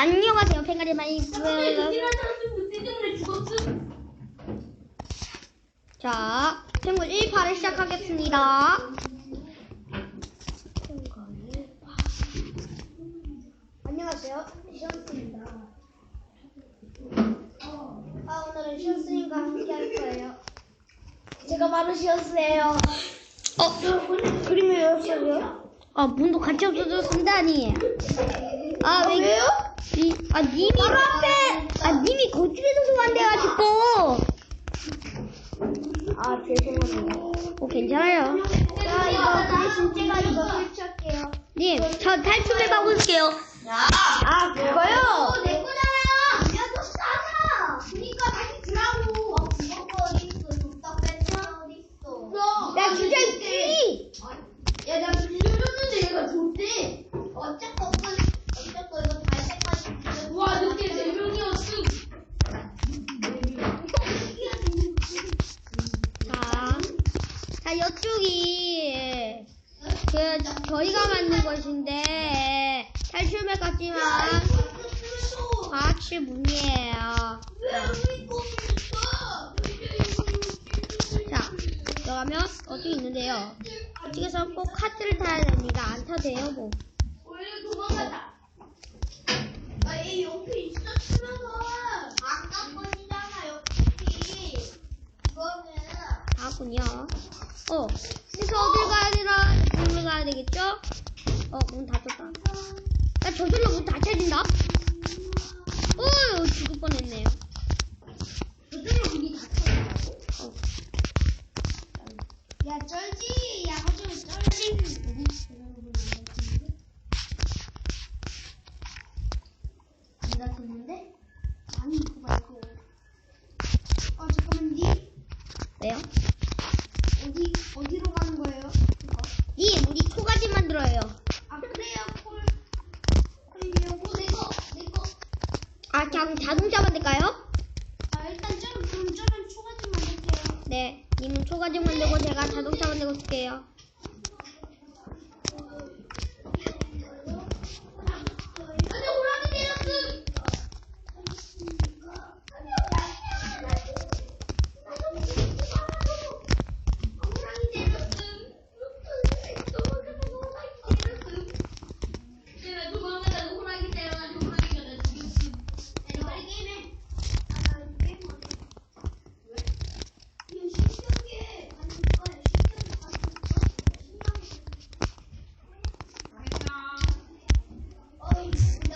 안녕하세요, 팽가리 많이 죽었음. 자, 탱글 1파를 시작하겠습니다. 안녕하세요, 시원스입니다. 아, 오늘은 시원스님과 함께 할 거예요. 제가 바로 시원스예요. 어, 그림을 외웠어요? 아, 문도 같이 없어졌습니다, 아니. 아, 왜, 왜요? 이, 아, 님이. 바로 앞에! 아, 님이 거쪽에서 소환돼가지고. 아, 죄송합니다. 어, 괜찮아요. 자, 이거 대신 제가 이거 설치할게요. 님, 저 탈출해 가볼게요. 아, 자, 이쪽이, 그, 저희가 만든 것인데, 탈출맵 같지만, 과학실 문이에요. 자, 들어가면, 어디 있는데요. 이쪽에서 꼭 카트를 타야 됩니다. 안 타도 돼요, 뭐. 원래 도망가자. 아, 얘 옆에 있었으면서 아까 건이잖아, 옆이. 이거는 가군요. 어, 그래서 어딜 가야 되나? 문을 가야 되겠죠? 어, 문 닫혔다. 나 저절로 문 닫혀진다? 어, 죽을 뻔했네요. 저절로 문이 닫혀진다고? 어. 야, 쩔지. 야, 어쩌면 쩔지. 안 닫혔는데? 아니, 이거 말고. 어, 잠깐만, 니 왜요? 어디, 어디로 가는 거예요? 이거? 님, 우리 초가지 만들어요. 아, 그래요, 콜. 콜이요. 어, 내 거, 내 거. 아, 그냥 자동차 만들까요? 아, 일단 좀, 그럼 저는 초가집 만들게요. 네. 님은 초가지 만들고 제가 자동차 만들고 있을게요.